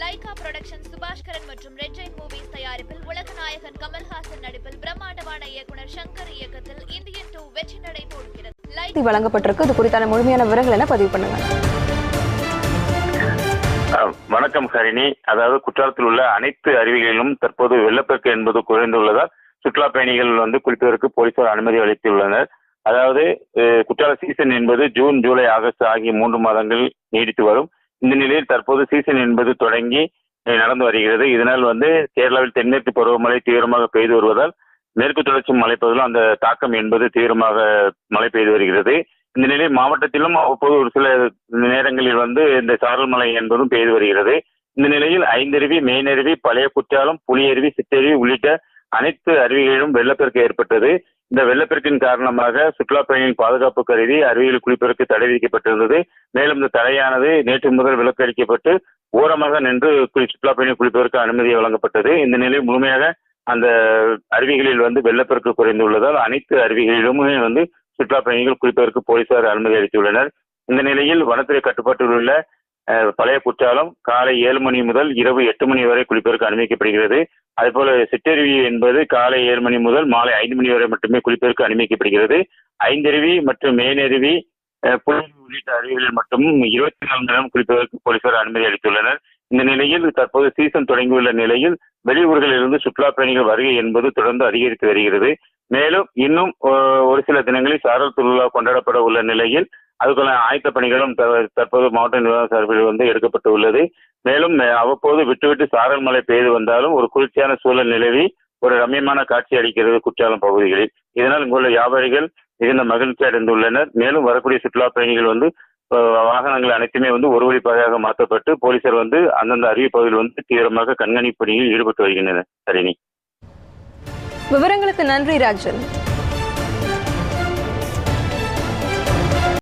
Lyca production Subaskaran மற்றும் red Jain movies தயாரிப்பில் உலக நாயகன் கமல்ஹாசன் நடிப்பில் பிரம்மாண்டமான இயக்குனர் சங்கர் இயக்கத்தில் இந்தியன் டூ வெற்றி நடை போடுகிறது லைகா செய்தி வழங்கப்பட்டிருக்கு. இது குறித்தான முழுமையான விவரங்கள் என பதிவு பண்ணுங்க வணக்கம் ஹரிணி. அதாவது குற்றாலத்தில் உள்ள அனைத்து அருவிகளிலும் தற்போது வெள்ளப்பெருக்கு என்பது குறைந்துள்ளதால் சுற்றுலா பயணிகள் வந்து குளிப்பதற்கு போலீசார் அனுமதி அளித்துள்ளனர். அதாவது குற்றால சீசன் என்பது ஜூன் ஜூலை ஆகஸ்ட் ஆகிய மூன்று மாதங்கள் நீடித்து வரும். இந்த நிலையில் தற்போது சீசன் என்பது தொடங்கி நடந்து வருகிறது. இதனால் வந்து கேரளாவில் தென்மேற்கு பருவமழை தீவிரமாக பெய்து வருவதால் மேற்கு தொடர்ச்சி மலைப்பகுதியிலும் அந்த தாக்கம் என்பது தீவிரமாக மழை பெய்து வருகிறது. இந்த நிலையில் மாவட்டத்திலும் அவ்வப்போது ஒரு சில நேரங்களில் வந்து இந்த சாரல் மழை என்பதும் பெய்து வருகிறது. இந்த நிலையில் ஐந்தருவி மெயினருவி பழைய குற்றாலம் புலியருவி சித்தருவி உள்ளிட்ட அனைத்து அருவிகளிலும் வெள்ளப்பெருக்கு ஏற்பட்டது. இந்த வெள்ளப்பெருக்கின் காரணமாக சுற்றுலா பயணிகள் பாதுகாப்பு கருதி அருவியில் குளிப்பதற்கு தடை விதிக்கப்பட்டிருந்தது. மேலும் இந்த தடையானது நேற்று முதல் விலக்கு அளிக்கப்பட்டு ஓரமாக நின்று சுற்றுலா பயணிகள் குளிப்பதற்கு அனுமதி வழங்கப்பட்டது. இந்த நிலையில் முழுமையாக அந்த அருவிகளில் வந்து வெள்ளப்பெருக்கு குறைந்துள்ளதால் அனைத்து அருவிகளிலுமே வந்து சுற்றுலா பயணிகள் குளிப்பதற்கு போலீசார் அனுமதி அளித்துள்ளனர். இந்த நிலையில் வனத்துறை கட்டுப்பாட்டில் உள்ள பழைய குற்றாலம் காலை ஏழு மணி முதல் இரவு எட்டு மணி வரை குளிப்பதற்கு அனுமதிக்கப்படுகிறது. அதுபோல சிற்றருவி என்பது காலை ஏழு மணி முதல் மாலை ஐந்து மணி வரை மட்டுமே குளிப்பதற்கு அனுமதிக்கப்படுகிறது. ஐந்தருவி மற்றும் மேனருவி அஹ், உள்ளிட்ட அருவிகளில் மட்டும் இருபத்தி நாலு மணி நேரம் குளிப்பதற்கு போலீசார் அனுமதி அளித்துள்ளனர். இந்த நிலையில் தற்போது சீசன் தொடங்கியுள்ள நிலையில் வெளியூர்களிலிருந்து சுற்றுலா பயணிகள் வருகை என்பது தொடர்ந்து அதிகரித்து வருகிறது. மேலும் இன்னும் ஒரு சில தினங்களில் சாரல் திருவிழா கொண்டாடப்பட உள்ள நிலையில் அதுக்கான ஆயத்த பணிகளும் த- தற்போது மாவட்ட நிர்வாக சார்பில் வந்து எடுக்கப்பட்டு உள்ளது. மேலும் அவ்வப்போது விட்டுவிட்டு சாரல் மழை பெய்து வந்தாலும் ஒரு குளிர்ச்சியான சூழல் நிலவி ஒரு ரம்யமான காட்சி அளிக்கிறது குற்றாலம் பகுதிகளில். இதனால் இங்குள்ள வியாபாரிகள் மிகுந்த மகிழ்ச்சி அடைந்துள்ளனர். மேலும் வரக்கூடிய சுற்றுலா பயணிகள் வந்து வாகனங்கள் அனைத்துமே வந்து ஒரு வழிப்பாதையாக மாற்றப்பட்டு போலீசார் வந்து அந்தந்த அருவி பகுதியில் வந்து தீவிரமாக கண்காணிப்பு பணியில் ஈடுபட்டு வருகின்றனர் சரினி. விவரங்களுக்கு நன்றி ராஜன்.